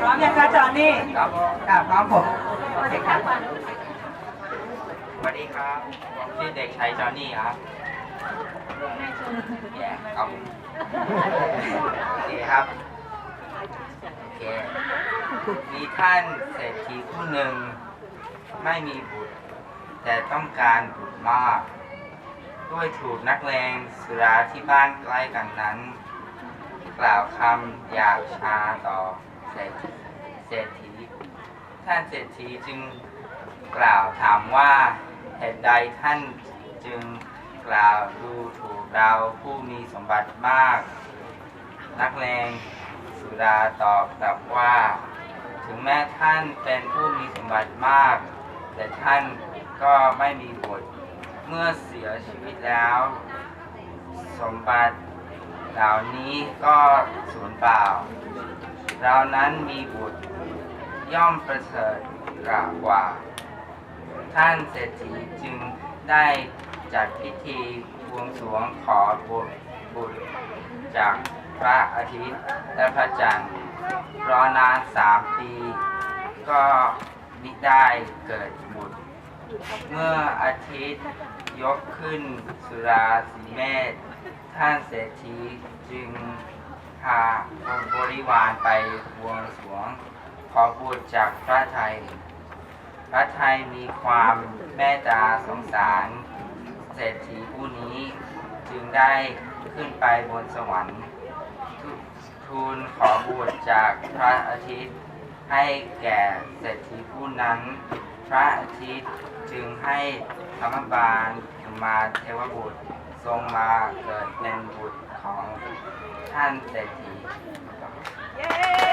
พร้อมยังคะจอห์นนี่ครับอ่าพร้อมผมโอเคครับสวัสดีครับผมชื่อเด็กชายจอห์นนี่ครับแย่ครับโอเคครับโอเคมีท่านเศรษฐีผู้หนึ่งไม่มีบุตร แต่ต้องการบุตรมาก ด้วยถูกนักเลงสุราที่บ้านใกล้กันนั้น กล่าวคำหยาบช้าต่อเศรษฐีท่านเศรษฐีจึงกล่าวถามว่าเหตุใดท่านจึงกล่าวดูถูกเราผู้มีสมบัติมาก นักเลงสุดาตอบกลับว่า ถึงแม้ท่านเป็นผู้มีสมบัติมาก แต่ท่านก็ไม่มีบุตรเมื่อเสียชีวิตแล้ว สมบัติ เหล่านี้ก็สูญเปล่า เรานั้นมีบุตรย่อมประเสริฐกว่า ท่านเศรษฐีจึงได้จัดพิธีบวงสรวงขอบุตรบุตรจากพระอาทิตย์และพระจันทร์รอนานสามปี ก็มิได้เกิดบุตร เมื่ออาทิตย์ยกขึ้นสุราสีเมษท่านเศรษฐีจึงพาบริวารไปบวงสรวง ขอบุตรจากพระไทย พระไทยมีความเมตตาสงสาร เศรษฐีผู้นี้จึงได้ขึ้นไปบนสวรรค์ทูทูลขอบุตรจากพระอาทิตย์ ให้แก่เศรษฐีผู้นั้น พระอาทิตย์จึงให้ธรรมบาลมาเทวบุตรทรงมาเกิดเป็นบุตรของท่านเศรษฐี